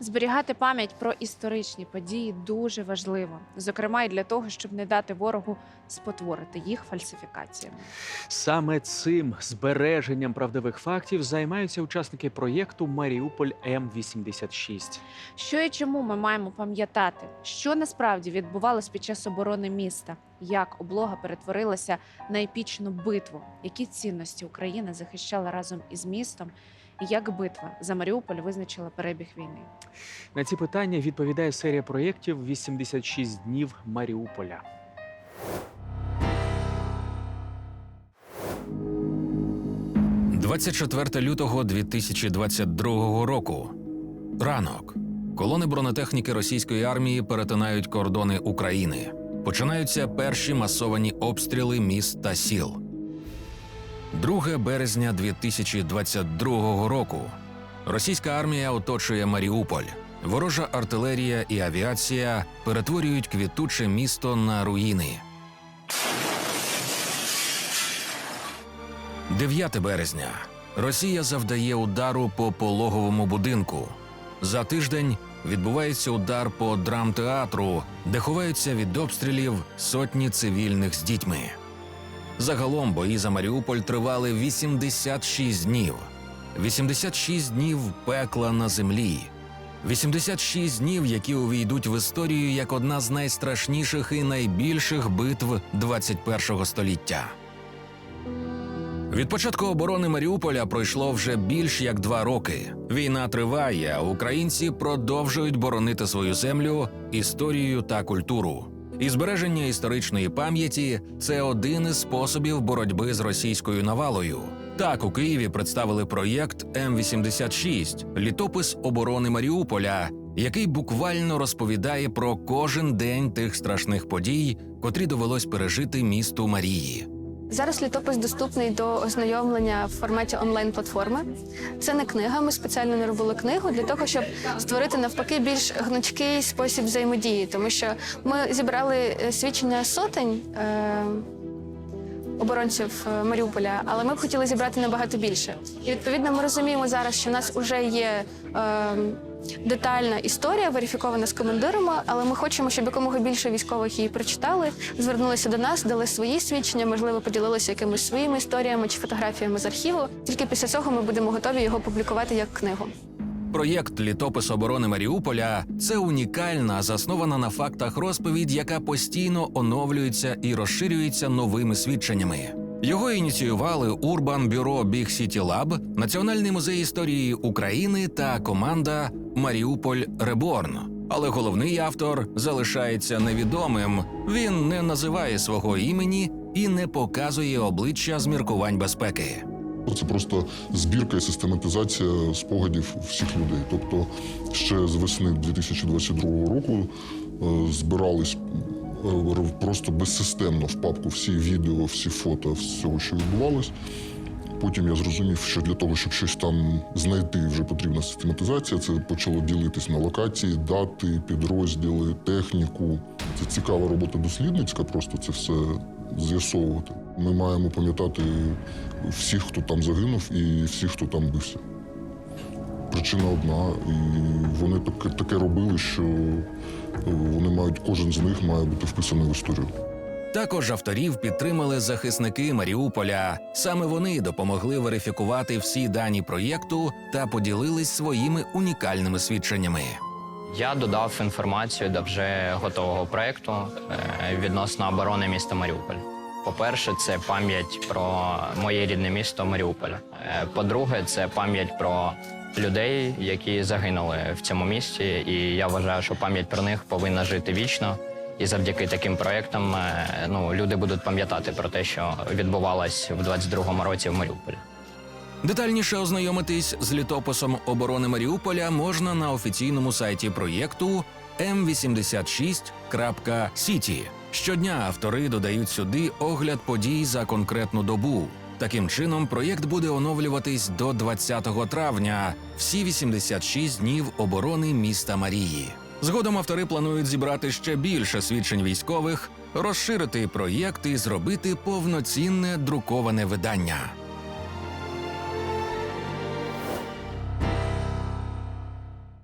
Зберігати пам'ять про історичні події дуже важливо, зокрема і для того, щоб не дати ворогу спотворити їх фальсифікаціями. Саме цим збереженням правдивих фактів займаються учасники проєкту Маріуполь М86. Що і чому ми маємо пам'ятати, що насправді відбувалось під час оборони міста, як облога перетворилася на епічну битву, які цінності Україна захищала разом із містом, як битва за Маріуполь визначила перебіг війни. На ці питання відповідає серія проєктів «86 днів Маріуполя. – 24 лютого 2022 року. Ранок. Колони бронетехніки російської армії перетинають кордони України. Починаються перші масовані обстріли міст та сіл. 2 березня 2022 року. Російська армія оточує Маріуполь. Ворожа артилерія і авіація перетворюють квітуче місто на руїни. 9 березня. Росія завдає удару по пологовому будинку. За тиждень відбувається удар по драмтеатру, де ховаються від обстрілів сотні цивільних з дітьми. Загалом бої за Маріуполь тривали 86 днів. 86 днів пекла на землі. 86 днів, які увійдуть в історію як одна з найстрашніших і найбільших битв 21 століття. Від початку оборони Маріуполя пройшло вже більш як два роки. Війна триває, а українці продовжують боронити свою землю, історію та культуру. І збереження історичної пам'яті це один із способів боротьби з російською навалою. Так у Києві представили проєкт М86 літопис оборони Маріуполя, який буквально розповідає про кожен день тих страшних подій, котрі довелось пережити місту Марії. Зараз літопис доступний до ознайомлення в форматі онлайн-платформи. Це не книга. Ми спеціально не робили книгу для того, щоб створити навпаки більш гнучкий спосіб взаємодії, тому що ми зібрали е, свідчення сотень. Е- Оборонців е, Маріуполя, але ми б хотіли зібрати набагато більше. І відповідно ми розуміємо зараз, що в нас вже є е, детальна історія, верифікована з командирами, але ми хочемо, щоб якомога більше військових її прочитали, звернулися до нас, дали свої свідчення, можливо, поділилися якимись своїми історіями чи фотографіями з архіву. Тільки після цього ми будемо готові його публікувати як книгу. Проєкт Літопис оборони Маріуполя це унікальна, заснована на фактах розповідь, яка постійно оновлюється і розширюється новими свідченнями. Його ініціювали Урбан Бюро Big City Lab, Національний музей історії України та команда Маріуполь Реборн. Але головний автор залишається невідомим. Він не називає свого імені і не показує обличчя з міркувань безпеки. Це просто збірка і систематизація спогадів всіх людей. Тобто, ще з весни 2022 року е, збирались е, просто безсистемно в папку всі відео, всі фото всього, що відбувалось. Потім я зрозумів, що для того, щоб щось там знайти, вже потрібна систематизація. Це почало ділитись на локації, дати, підрозділи, техніку. Це цікава робота дослідницька, просто це все з'ясовувати. Ми маємо пам'ятати всіх, хто там загинув, і всіх, хто там бився. Причина одна, і вони таке, таке робили, що вони мають, кожен з них має бути вписаний в історію. Також авторів підтримали захисники Маріуполя. Саме вони допомогли верифікувати всі дані проєкту та поділились своїми унікальними свідченнями. Я додав інформацію до вже готового проекту е, відносно оборони міста Маріуполь. По-перше, це пам'ять про моє рідне місто Маріуполь. Е, По-друге, це пам'ять про людей, які загинули в цьому місті. І я вважаю, що пам'ять про них повинна жити вічно. І завдяки таким проектам е, ну, люди будуть пам'ятати про те, що відбувалось в 22-му році в Маріуполі. Детальніше ознайомитись з літописом оборони Маріуполя можна на офіційному сайті проєкту m86.city. Щодня автори додають сюди огляд подій за конкретну добу. Таким чином, проєкт буде оновлюватись до 20 травня, всі 86 днів оборони міста Марії. Згодом автори планують зібрати ще більше свідчень військових, розширити проєкт і зробити повноцінне друковане видання.